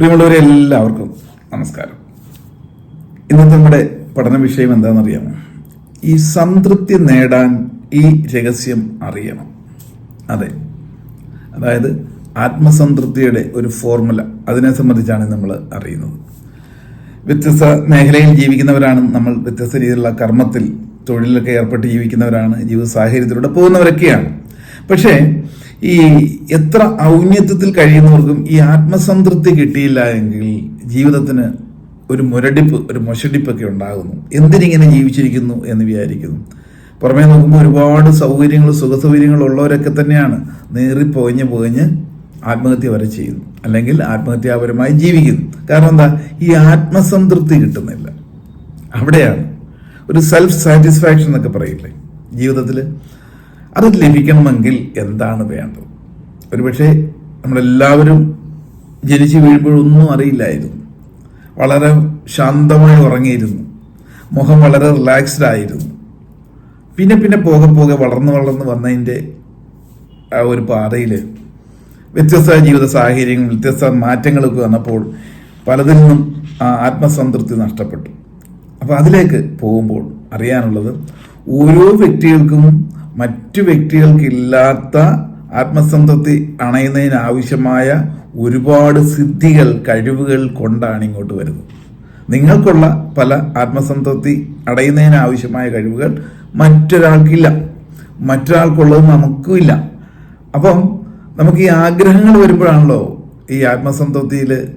പ്രിയമുള്ളവരെ എല്ലാവർക്കും നമസ്കാരം. ഇന്നത്തെ നമ്മുടെ പഠന വിഷയം എന്താണെന്നറിയാമോ? ഈ സംതൃപ്തി നേടാൻ ഈ രഹസ്യം അറിയണം. അതെ. അതായത് ആത്മസംതൃപ്തിയുടെ ഒരു ഫോർമുല അതിനെ സംബന്ധിച്ചാണ് നമ്മൾ അറിയുന്നത്. വ്യത്യസ്ത മേഖലയിൽ ജീവിക്കുന്നവരാണ് നമ്മൾ വ്യത്യസ്ത രീതിയിലുള്ള കർമ്മത്തിൽ തൊഴിലൊക്കെ ഏർപ്പെട്ട് ജീവിക്കുന്നവരാണ് ജീവിത സാഹചര്യത്തിലൂടെ പോകുന്നവരൊക്കെയാണ്. പക്ഷേ ഈ എത്ര ഔന്നത്യത്തിൽ കഴിയുന്നവർക്കും ഈ ആത്മസംതൃപ്തി കിട്ടിയില്ല എങ്കിൽ ജീവിതത്തിന് ഒരു മുരടിപ്പ് ഒരു മൊശടിപ്പൊക്കെ ഉണ്ടാകുന്നു. എന്തിനിങ്ങനെ ജീവിച്ചിരിക്കുന്നു എന്ന് വിചാരിക്കുന്നു. പുറമേ നോക്കുമ്പോൾ ഒരുപാട് സൗകര്യങ്ങളും സുഖസൗകര്യങ്ങളും ഉള്ളവരൊക്കെ തന്നെയാണ് നേറിപ്പോഞ്ഞ് പോഞ്ഞ് ആത്മഹത്യ വരെ ചെയ്യുന്നു. അല്ലെങ്കിൽ ആത്മഹത്യാപരമായി ജീവിക്കുന്നു. കാരണം എന്താ? ഈ ആത്മസംതൃപ്തി കിട്ടുന്നില്ല. അവിടെയാണ്. ഒരു സെൽഫ് സാറ്റിസ്ഫാക്ഷൻ എന്നൊക്കെ പറയില്ലേ? ജീവിതത്തിൽ അത് ലഭിക്കണമെങ്കിൽ എന്താണ് വേണ്ടത്? ഒരുപക്ഷെ നമ്മളെല്ലാവരും ജനിച്ചു വീഴുമ്പോഴൊന്നും അറിയില്ലായിരുന്നു. വളരെ ശാന്തമായി ഉറങ്ങിയിരുന്നു. മുഖം വളരെ റിലാക്സ്ഡ് ആയിരുന്നു. പിന്നെ പിന്നെ പോകെ പോകെ വളർന്ന് വളർന്ന് വന്നതിന്റെ ആ ഒരു പാതയിൽ വ്യത്യസ്ത ജീവിത സാഹചര്യങ്ങൾ വ്യത്യസ്ത മാറ്റങ്ങളൊക്കെ വന്നപ്പോൾ പലതിൽ നിന്നും ആ ആത്മസംതൃപ്തി നഷ്ടപ്പെട്ടു. അപ്പോൾ അതിലേക്ക് പോകുമ്പോൾ അറിയാനുള്ളത് ഓരോ വ്യക്തികൾക്കും മറ്റു വ്യക്തികൾക്കില്ലാത്ത ആത്മസംതൃപ്തി അണയുന്നതിന് ആവശ്യമായ ഒരുപാട് സിദ്ധികൾ കഴിവുകൾ കൊണ്ടാണ് ഇങ്ങോട്ട് വരുന്നത്. നിങ്ങൾക്കുള്ള പല ആത്മസംതൃപ്തി അടയുന്നതിന് ആവശ്യമായ കഴിവുകൾ മറ്റൊരാൾക്കില്ല. മറ്റൊരാൾക്കുള്ളത് നമുക്കും ഇല്ല. അപ്പം നമുക്ക് ഈ ആഗ്രഹങ്ങൾ വരുമ്പോഴാണല്ലോ ഈ ആത്മസംതൃപ്തിയിൽ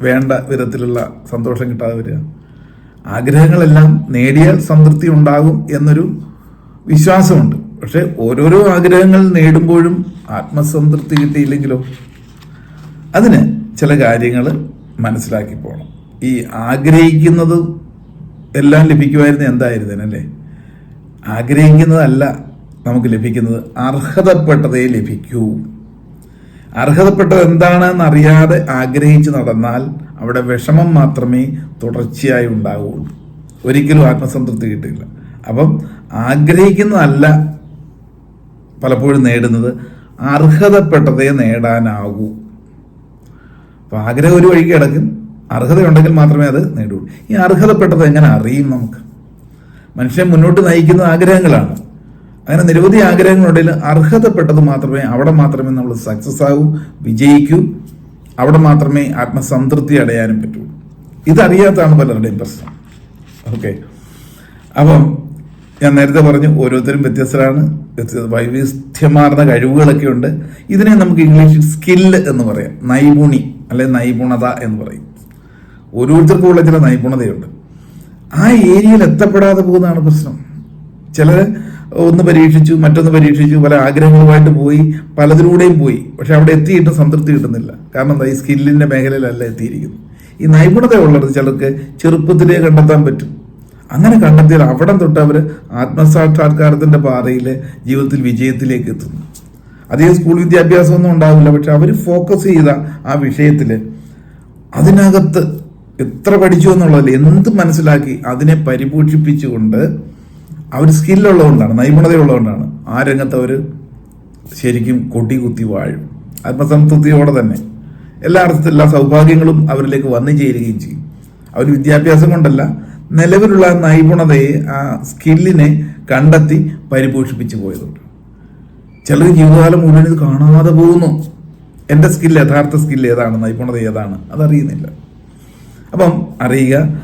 വേണ്ട വിധത്തിലുള്ള സന്തോഷം കിട്ടാതെ വരിക. ആഗ്രഹങ്ങളെല്ലാം നേടിയാൽ സംതൃപ്തി ഉണ്ടാകും എന്നൊരു വിശ്വാസമുണ്ട്. പക്ഷെ ഓരോരോ ആഗ്രഹങ്ങൾ നേടുമ്പോഴും ആത്മസംതൃപ്തി കിട്ടിയില്ലെങ്കിലോ? അതിന് ചില കാര്യങ്ങൾ മനസ്സിലാക്കി പോകണം ഈ ആഗ്രഹിക്കുന്നത് എല്ലാം ലഭിക്കുമായിരുന്നു എന്തായിരുന്നല്ലേ ആഗ്രഹിക്കുന്നതല്ല നമുക്ക് ലഭിക്കുന്നത്. അർഹതപ്പെട്ടതേ ലഭിക്കൂ. അർഹതപ്പെട്ടത് എന്താണെന്ന് അറിയാതെ ആഗ്രഹിച്ച് നടന്നാൽ അവിടെ വിഷമം മാത്രമേ തുടർച്ചയായി ഉണ്ടാവുകയുള്ളൂ. ഒരിക്കലും ആത്മസംതൃപ്തി കിട്ടില്ല അപ്പം ആഗ്രഹിക്കുന്നതല്ല പലപ്പോഴും നേടുന്നത് അർഹതപ്പെട്ടതേ നേടാനാകൂ. അപ്പം ആഗ്രഹം ഒരു വഴിക്ക് കിടക്കും. അർഹതയുണ്ടെങ്കിൽ മാത്രമേ അത് നേടുകയുള്ളൂ. ഈ അർഹതപ്പെട്ടത് എങ്ങനെ അറിയും നമുക്ക്? മനുഷ്യൻ മുന്നോട്ട് നയിക്കുന്ന ആഗ്രഹങ്ങളാണ്. അങ്ങനെ നിരവധി ആഗ്രഹങ്ങളുണ്ടെങ്കിൽ അർഹതപ്പെട്ടത് മാത്രമേ അവിടെ മാത്രമേ നമ്മൾ സക്സസ് ആകൂ വിജയിക്കൂ. അവിടെ മാത്രമേ ആത്മസംതൃപ്തി അടയാനും പറ്റുള്ളൂ ഇതറിയാത്തതാണ് പലരുടെയും പ്രശ്നം. ഓക്കെ അപ്പം ഞാൻ നേരത്തെ പറഞ്ഞു ഓരോരുത്തരും വ്യത്യസ്തരാണ് വ്യത്യസ്ത വൈവിധ്യമാർന്ന കഴിവുകളൊക്കെ ഉണ്ട്. ഇതിനെ നമുക്ക് ഇംഗ്ലീഷിൽ സ്കില്ല് എന്ന് പറയാം. നൈപുണി അല്ലെ നൈപുണത എന്ന് പറയും. ഓരോരുത്തർക്കും ഉള്ള ചില നൈപുണതയുണ്ട്. ആ ഏരിയയിൽ എത്തപ്പെടാതെ പോകുന്നതാണ് പ്രശ്നം. ചിലർ ഒന്ന് പരീക്ഷിച്ചു മറ്റൊന്ന് പരീക്ഷിച്ചു പല ആഗ്രഹങ്ങളുമായിട്ട് പോയി പലതിലൂടെയും പോയി. പക്ഷെ അവിടെ എത്തിയിട്ടും സംതൃപ്തി കിട്ടുന്നില്ല. കാരണം എന്താ ഈ സ്കില്ലിന്റെ മേഖലയിലല്ല എത്തിയിരിക്കുന്നത്. ഈ നൈപുണത ഉള്ളത് ചിലർക്ക് ചെറുപ്പത്തിലേ കണ്ടെത്താൻ പറ്റും. അങ്ങനെ കണ്ടെത്തിയാൽ അവിടെ തൊട്ട് അവർ ആത്മസാക്ഷാത്കാരത്തിന്റെ പാതയിൽ ജീവിതത്തിൽ വിജയത്തിലേക്ക് എത്തുന്നു. അധികം സ്കൂൾ വിദ്യാഭ്യാസമൊന്നും ഉണ്ടാവില്ല പക്ഷെ അവർ ഫോക്കസ് ചെയ്ത ആ വിഷയത്തിൽ അതിനകത്ത് എത്ര പഠിച്ചു എന്നുള്ളതിൽ എന്ത് മനസ്സിലാക്കി അതിനെ പരിപോഷിപ്പിച്ചുകൊണ്ട് അവർ സ്കില്ലുള്ളതുകൊണ്ടാണ് നൈപുണതയുള്ളതുകൊണ്ടാണ് ആ രംഗത്ത് അവർ ശരിക്കും കൊടി കുത്തി വാഴും. ആത്മസംതൃപ്തിയോടെ തന്നെ. എല്ലാ അർത്ഥത്തിൽ എല്ലാ സൗഭാഗ്യങ്ങളും അവരിലേക്ക് വന്നു ചേരുകയും ചെയ്യും. അവർ വിദ്യാഭ്യാസം കൊണ്ടല്ല നിലവിലുള്ള നൈപുണതയെ ആ സ്കില്ലിനെ കണ്ടെത്തി പരിപോഷിപ്പിച്ചു പോയതുകൊണ്ട് ചിലർ ജീവിതകാലം മുഴുവൻ ഇത് കാണാതെ പോകുന്നു. എന്റെ സ്കില്ല് യഥാർത്ഥ സ്കില്ല് ഏതാണ്? നൈപുണത ഏതാണ്? അതറിയുന്നില്ല. അപ്പം അറിയുക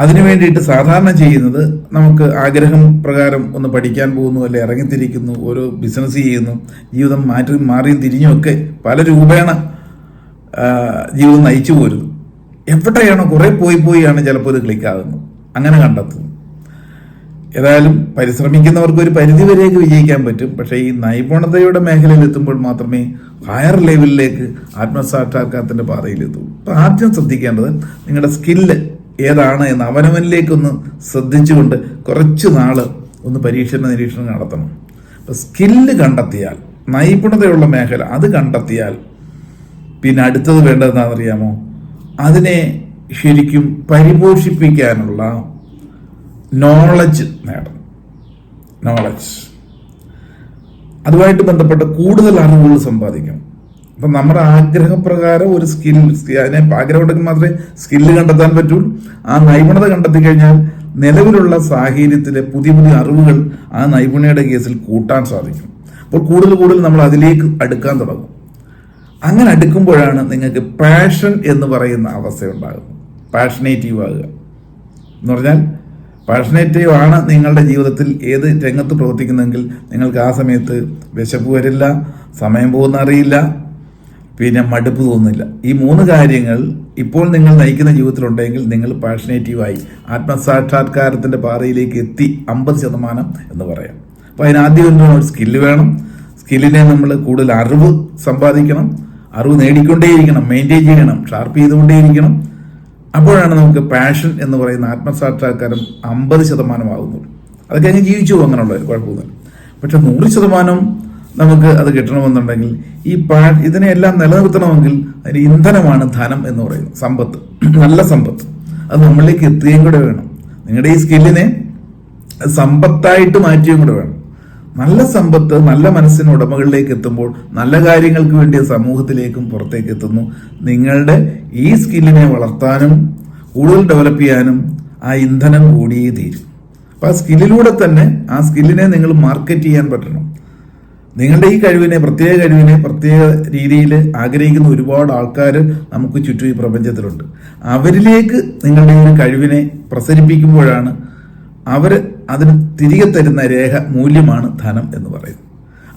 അതിനു വേണ്ടിയിട്ട് സാധാരണ ചെയ്യുന്നത് നമുക്ക് ആഗ്രഹം പ്രകാരം ഒന്ന് പഠിക്കാൻ പോകുന്നു അല്ലെ ഇറങ്ങിത്തിരിക്കുന്നു ഓരോ ബിസിനസ് ചെയ്യുന്നു ജീവിതം മാറ്റി മാറിയും തിരിഞ്ഞുമൊക്കെ പല രൂപേണ ജീവിതം നയിച്ചു പോരുന്നു. എവിടെയാണോ കുറേ പോയി പോയിയാണ് ചിലപ്പോൾ ഇത് ക്ലിക്കാകുന്നത്. അങ്ങനെ കണ്ടെത്തുന്നു ഏതായാലും പരിശ്രമിക്കുന്നവർക്ക് ഒരു പരിധിവരെയൊക്കെ വിജയിക്കാൻ പറ്റും. പക്ഷേ ഈ നൈപുണതയുടെ മേഖലയിൽ എത്തുമ്പോൾ മാത്രമേ ഹയർ ലെവലിലേക്ക് ആത്മസാക്ഷാത്കാരത്തിന്റെ പാതയിലെത്തൂ അപ്പോൾ ആദ്യം ശ്രദ്ധിക്കേണ്ടത് നിങ്ങളുടെ സ്കില്ല് ഏതാണ് എന്ന് അവനവനിലേക്കൊന്ന് ശ്രദ്ധിച്ചുകൊണ്ട് കുറച്ച് നാൾ ഒന്ന് പരീക്ഷണ നിരീക്ഷണം നടത്തണം. അപ്പോൾ സ്കില്ല് കണ്ടെത്തിയാൽ നൈപുണതയുള്ള മേഖല അത് കണ്ടെത്തിയാൽ പിന്നെ അടുത്തത് വേണ്ടതെന്താണെന്നറിയാമോ? അതിനെ ശരിക്കും പരിപോഷിപ്പിക്കാനുള്ള നോളജ് നേടണം. നോളജ് അതുമായിട്ട് ബന്ധപ്പെട്ട കൂടുതൽ അറിവുകൾ സമ്പാദിക്കണം. അപ്പം നമ്മുടെ ആഗ്രഹപ്രകാരം ഒരു സ്കിൽ അതിനെ ആഗ്രഹമുണ്ടെങ്കിൽ മാത്രമേ സ്കില്ല് കണ്ടെത്താൻ പറ്റുള്ളൂ ആ നൈപുണത കണ്ടെത്തി കഴിഞ്ഞാൽ നിലവിലുള്ള സാഹചര്യത്തിലെ പുതിയ പുതിയ അറിവുകൾ ആ നൈപുണ്യയുടെ കേസിൽ കൂട്ടാൻ സാധിക്കും. അപ്പോൾ കൂടുതൽ കൂടുതൽ നമ്മൾ അതിലേക്ക് അടുക്കാൻ തുടങ്ങും. അങ്ങനെ അടുക്കുമ്പോഴാണ് നിങ്ങൾക്ക് പാഷൻ എന്ന് പറയുന്ന അവസ്ഥ ഉണ്ടാകുന്നത് പാഷനേറ്റീവ് ആകുക. എന്ന് പറഞ്ഞാൽ പാഷനേറ്റീവ് ആണ് നിങ്ങളുടെ ജീവിതത്തിൽ ഏത് രംഗത്ത് പ്രവർത്തിക്കുന്നെങ്കിൽ നിങ്ങൾക്ക് ആ സമയത്ത് വിശപ്പ് വരില്ല സമയം പോകുന്ന അറിയില്ല പിന്നെ മടുപ്പ് തോന്നില്ല ഈ മൂന്ന് കാര്യങ്ങൾ ഇപ്പോൾ നിങ്ങൾ നയിക്കുന്ന ജീവിതത്തിലുണ്ടെങ്കിൽ നിങ്ങൾ പാഷനേറ്റീവായി ആത്മസാക്ഷാത്കാരത്തിന്റെ പാതയിലേക്ക് എത്തി അമ്പത് ശതമാനം എന്ന് പറയാം. അപ്പോൾ അതിനാദ്യം എന്താണ് ഒരു സ്കില്ല് വേണം. സ്കില്ലിനെ നമ്മൾ കൂടുതൽ അറിവ് സമ്പാദിക്കണം. അറിവ് നേടിക്കൊണ്ടേയിരിക്കണം മെയിന്റെയിൻ ചെയ്യണം ഷാർപ്പ് ചെയ്തുകൊണ്ടേയിരിക്കണം. അപ്പോഴാണ് നമുക്ക് പാഷൻ എന്ന് പറയുന്ന ആത്മസാക്ഷാത്കാരം അമ്പത് ശതമാനമാകുന്നുള്ളൂ അതൊക്കെ അങ്ങ് ജീവിച്ചു അങ്ങനെയുള്ള കുഴപ്പമൊന്നുമില്ല പക്ഷെ നൂറ് ശതമാനം നമുക്ക് അത് കിട്ടണമെന്നുണ്ടെങ്കിൽ ഈ പാ ഇതിനെല്ലാം നിലനിർത്തണമെങ്കിൽ അതിന് ഇന്ധനമാണ് ധനം എന്ന് പറയുന്നത് സമ്പത്ത്. നല്ല സമ്പത്ത്. അത് നമ്മളിലേക്ക് എത്തുകയും കൂടെ വേണം. നിങ്ങളുടെ ഈ സ്കില്ലിനെ സമ്പത്തായിട്ട് മാറ്റുകയും കൂടെ വേണം. നല്ല സമ്പത്ത് നല്ല മനസ്സിന് ഉടമകളിലേക്ക് എത്തുമ്പോൾ നല്ല കാര്യങ്ങൾക്ക് വേണ്ടി സമൂഹത്തിലേക്കും പുറത്തേക്ക് എത്തുന്നു. നിങ്ങളുടെ ഈ സ്കില്ലിനെ വളർത്താനും കൂടുതൽ ഡെവലപ്പ് ചെയ്യാനും ആ ഇന്ധനം കൂടിയേ തീരും. അപ്പൊ ആ സ്കില്ലിലൂടെ തന്നെ ആ സ്കില്ലിനെ നിങ്ങൾ മാർക്കറ്റ് ചെയ്യാൻ പറ്റണം. നിങ്ങളുടെ ഈ കഴിവിനെ പ്രത്യേക കഴിവിനെ പ്രത്യേക രീതിയിൽ ആഗ്രഹിക്കുന്ന ഒരുപാട് ആൾക്കാർ നമുക്ക് ചുറ്റും ഈ പ്രപഞ്ചത്തിലുണ്ട്. അവരിലേക്ക് നിങ്ങളുടെ ഈ കഴിവിനെ പ്രസരിപ്പിക്കുമ്പോഴാണ് അവർ അതിന് തിരികെ തരുന്ന രേഖ മൂല്യമാണ് ധനം എന്ന് പറയുന്നത്.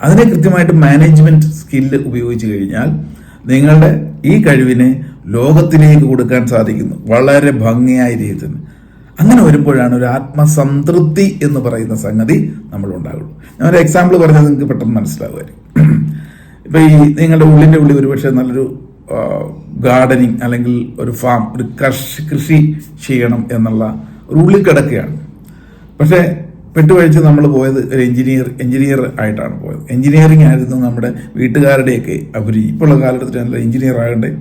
അതിനെ കൃത്യമായിട്ട് മാനേജ്മെന്റ് സ്കില്ല് ഉപയോഗിച്ച് കഴിഞ്ഞാൽ നിങ്ങളുടെ ഈ കഴിവിനെ ലോകത്തിലേക്ക് കൊടുക്കാൻ സാധിക്കുന്നു. വളരെ ഭംഗിയായ രീതിയിൽ അങ്ങനെ വരുമ്പോഴാണ് ഒരു ആത്മസംതൃപ്തി എന്ന് പറയുന്ന സംഗതി നമ്മൾ ഉണ്ടാകുള്ളൂ ഞാൻ ഒരു എക്സാമ്പിൾ പറഞ്ഞത് നിങ്ങൾക്ക് പെട്ടെന്ന് മനസ്സിലാവുമായിരിക്കും. ഇപ്പൊ ഈ നിങ്ങളുടെ ഉള്ളിന്റെ ഉള്ളിൽ ഒരുപക്ഷെ നല്ലൊരു ഗാർഡനിങ് അല്ലെങ്കിൽ ഒരു ഫാം ഒരു കൃഷി കൃഷി ചെയ്യണം എന്നുള്ള ഒരു ഉള്ളിൽ പക്ഷേ പെട്ടുവഴിച്ച് നമ്മൾ പോയത് ഒരു എഞ്ചിനീയർ എഞ്ചിനീയർ ആയിട്ടാണ് പോയത്. എഞ്ചിനീയറിംഗ് ആയിരുന്നു നമ്മുടെ വീട്ടുകാരുടെയൊക്കെ അവർ ഇപ്പോഴുള്ള കാലഘട്ടത്തിൽ നല്ല എഞ്ചിനീയർ ആകണ്ടേ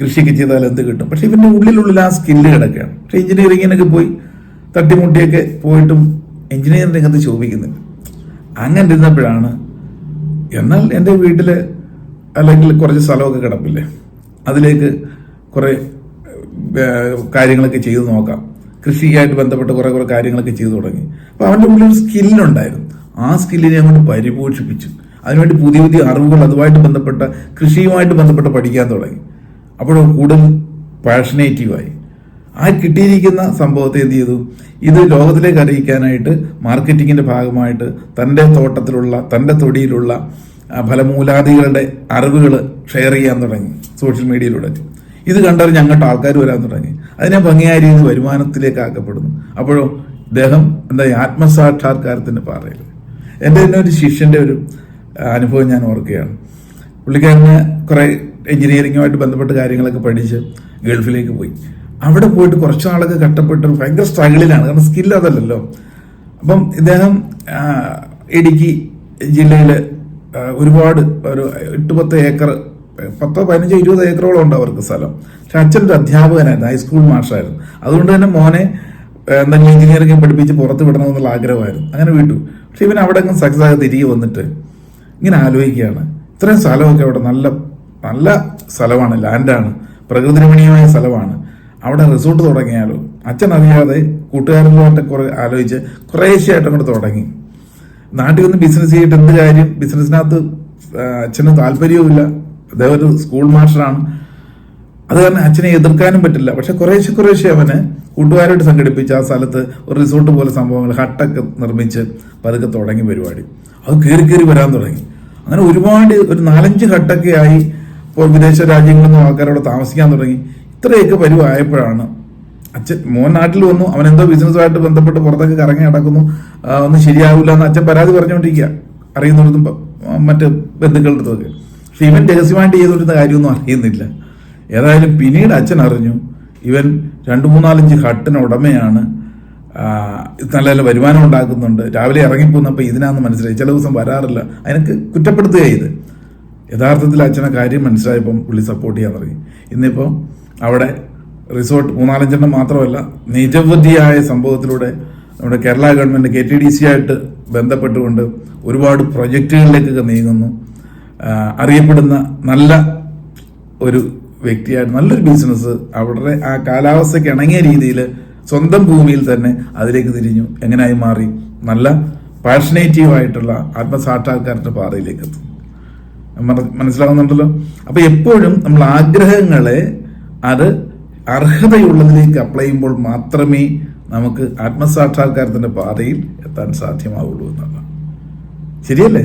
കൃഷിക്ക് ചെയ്താൽ എന്ത് കിട്ടും? പക്ഷേ ഇവന്റെ ഉള്ളിലുള്ള ആ സ്കില്ല് കിടക്കുകയാണ്. പക്ഷെ എഞ്ചിനീയറിങ്ങിനൊക്കെ പോയി തട്ടിമുട്ടിയൊക്കെ പോയിട്ടും എഞ്ചിനീയറിംഗ് രംഗത്ത് ശോഭിക്കുന്നില്ല. അങ്ങനെ ഇരുന്നപ്പോഴാണ് എന്നാൽ എന്റെ വീട്ടിൽ അല്ലെങ്കിൽ കുറച്ച് സ്ഥലമൊക്കെ കിടപ്പില്ലേ? അതിലേക്ക് കുറേ കാര്യങ്ങളൊക്കെ ചെയ്തു നോക്കാം. കൃഷിയായിട്ട് ബന്ധപ്പെട്ട് കുറേ കുറെ കാര്യങ്ങളൊക്കെ ചെയ്തു തുടങ്ങി. അപ്പോൾ അവന്റെ ഉള്ളിൽ ഒരു സ്കില്ലുണ്ടായിരുന്നു. ആ സ്കില്ലിനെ അങ്ങോട്ട് പരിപോഷിപ്പിച്ചു. അതിനുവേണ്ടി പുതിയ പുതിയ അറിവുകൾ അതുമായിട്ട് ബന്ധപ്പെട്ട കൃഷിയുമായിട്ട് ബന്ധപ്പെട്ട് പഠിക്കാൻ തുടങ്ങി. അപ്പോൾ കൂടുതൽ പാഷനേറ്റീവായി ആ കിട്ടിയിരിക്കുന്ന സംഭവത്തെ എന്ത് ചെയ്തു? ഇത് ലോകത്തിലേക്ക് അറിയിക്കാനായിട്ട് മാർക്കറ്റിങ്ങിന്റെ ഭാഗമായിട്ട് തന്റെ തോട്ടത്തിലുള്ള തന്റെ തൊടിയിലുള്ള ഫലമൂലാദികളുടെ അറിവുകൾ ഷെയർ ചെയ്യാൻ തുടങ്ങി. സോഷ്യൽ മീഡിയയിലൂടെ ഇത് കണ്ടറിഞ്ഞ് അങ്ങോട്ട് ആൾക്കാർ വരാൻ തുടങ്ങി. അതിനെ ഭംഗിയായ രീതിയിൽ വരുമാനത്തിലേക്ക് ആക്കപ്പെടുന്നു അപ്പോഴോ ഇദ്ദേഹം എന്താ ആത്മസാക്ഷാത്കാരത്തിന് പാറയില്ല എന്റെ തന്നെ ഒരു ശിഷ്യന്റെ ഒരു അനുഭവം ഞാൻ ഓർക്കുകയാണ്. പുള്ളിക്കാരന് കുറെ എഞ്ചിനീയറിംഗുമായിട്ട് ബന്ധപ്പെട്ട കാര്യങ്ങളൊക്കെ പഠിച്ച് ഗൾഫിലേക്ക് പോയി. അവിടെ പോയിട്ട് കുറച്ച് നാളൊക്കെ കട്ടപ്പെട്ട് ഭയങ്കര സ്ട്രഗിളിലാണ്. കാരണം സ്കിൽ അതല്ലല്ലോ. അപ്പം ഇദ്ദേഹം ഇടുക്കി ജില്ലയിൽ ഒരുപാട് ഒരു എട്ട് പത്ത് ഏക്കർ പത്തോ പതിനഞ്ചോ ഇരുപത് ഏക്കറോളം ഉണ്ട് അവർക്ക് സ്ഥലം. പക്ഷെ അച്ഛനൊരു അധ്യാപകനായിരുന്നു ഹൈസ്കൂൾ മാഷായിരുന്നു. അതുകൊണ്ട് തന്നെ മോനെ എന്തെങ്കിലും എഞ്ചിനീയറിംഗ് പഠിപ്പിച്ച് പുറത്ത് വിടണമെന്നുള്ള ആഗ്രഹമായിരുന്നു. അങ്ങനെ വിട്ടു. പക്ഷെ ഇവൻ അവിടെ അങ്ങ് സക്സസ് ആയി തിരികെ വന്നിട്ട് ഇങ്ങനെ ആലോചിക്കുകയാണ്. ഇത്രയും സ്ഥലമൊക്കെ അവിടെ നല്ല നല്ല സ്ഥലമാണ് ലാൻഡാണ് പ്രകൃതി രമണീയമായ സ്ഥലമാണ്. അവിടെ റിസോർട്ട് തുടങ്ങിയാലോ? അച്ഛൻ അറിയാതെ കൂട്ടുകാരനുമായിട്ട് കുറെ ആലോചിച്ച് കുറേശ്ശെയായിട്ട് അങ്ങോട്ട് തുടങ്ങി. നാട്ടിൽ വന്ന് ബിസിനസ് ചെയ്തിട്ട് എന്ത് കാര്യം? ബിസിനസ്സിനകത്ത് അച്ഛന് താല്പര്യവുമില്ല. അദ്ദേഹം ഒരു സ്കൂൾ മാസ്റ്ററാണ് അത് കാരണം അച്ഛനെ എതിർക്കാനും പറ്റില്ല. പക്ഷെ കുറേശ്ശെ കുറേശ്ശെ അവന് കൂട്ടുകാരായിട്ട് സംഘടിപ്പിച്ച് ആ സ്ഥലത്ത് ഒരു റിസോർട്ട് പോലെ സംഭവങ്ങൾ ഹട്ടൊക്കെ നിർമ്മിച്ച് പതുക്കെ തുടങ്ങി പരിപാടി. അത് കയറി കയറി വരാൻ തുടങ്ങി. അങ്ങനെ ഒരുപാട് ഒരു നാലഞ്ച് ഹട്ടൊക്കെ ആയി ഇപ്പോൾ വിദേശ രാജ്യങ്ങളിൽ നിന്നും ആൾക്കാരവിടെ താമസിക്കാൻ തുടങ്ങി. ഇത്രയൊക്കെ പരിവായപ്പോഴാണ് അച്ഛൻ മോൻ നാട്ടിൽ വന്നു. അവൻ എന്തോ ബിസിനസ്സുമായിട്ട് ബന്ധപ്പെട്ട് പുറത്തൊക്കെ കറങ്ങി നടക്കുന്നു. ഒന്നും ശരിയാവില്ല എന്ന് അച്ഛൻ പരാതി പറഞ്ഞുകൊണ്ടിരിക്കുക. അറിയുന്നിടത്തും മറ്റ് ബന്ധുക്കളുടെ അടുത്തൊക്കെ. പക്ഷെ ഇവൻ രഹസ്യമായിട്ട് ചെയ്തുകൊണ്ടിരുന്ന കാര്യമൊന്നും അറിയുന്നില്ല. ഏതായാലും പിന്നീട് അച്ഛൻ അറിഞ്ഞു ഇവൻ രണ്ട് മൂന്നാലഞ്ച് ഹട്ടിന് ഉടമയാണ്. നല്ല നല്ല വരുമാനം ഉണ്ടാക്കുന്നുണ്ട്. രാവിലെ ഇറങ്ങിപ്പോന്നപ്പോൾ ഇതിനാന്ന് മനസ്സിലായി. ചില ദിവസം വരാറില്ല. അതിനൊക്കെ കുറ്റപ്പെടുത്തുക ഇത്. യഥാർത്ഥത്തിൽ അച്ഛനെ കാര്യം മനസ്സിലായപ്പം പുള്ളി സപ്പോർട്ട് ചെയ്യാൻ തുടങ്ങി. ഇന്നിപ്പം അവിടെ റിസോർട്ട് മൂന്നാലഞ്ചെണ്ണം മാത്രമല്ല നിരവധിയായ സംഭവത്തിലൂടെ നമ്മുടെ Kerala government K T D C ആയിട്ട് ബന്ധപ്പെട്ടുകൊണ്ട് ഒരുപാട് പ്രൊജക്റ്റുകളിലേക്കൊക്കെ നീങ്ങുന്നു. അറിയപ്പെടുന്ന നല്ല ഒരു വ്യക്തിയായിട്ട് നല്ലൊരു ബിസിനസ് അവരുടെ ആ കാലാവസ്ഥയ്ക്ക് ഇണങ്ങിയ രീതിയിൽ സ്വന്തം ഭൂമിയിൽ തന്നെ അതിലേക്ക് തിരിഞ്ഞു എങ്ങനെയായി മാറി നല്ല പാഷനേറ്റീവ് ആയിട്ടുള്ള ആത്മസാക്ഷാത്കാരത്തിന്റെ പാതയിലേക്ക് എത്തും. മനസ്സിലാകുന്നുണ്ടല്ലോ മനസ്സിലാവുന്നുണ്ടല്ലോ? അപ്പൊ എപ്പോഴും നമ്മൾ ആഗ്രഹങ്ങളെ അത് അർഹതയുള്ളതിലേക്ക് അപ്ലൈ ചെയ്യുമ്പോൾ മാത്രമേ നമുക്ക് ആത്മസാക്ഷാത്കാരത്തിന്റെ പാതയിൽ എത്താൻ സാധ്യമാവുള്ളൂ എന്നുള്ള ശരിയല്ലേ?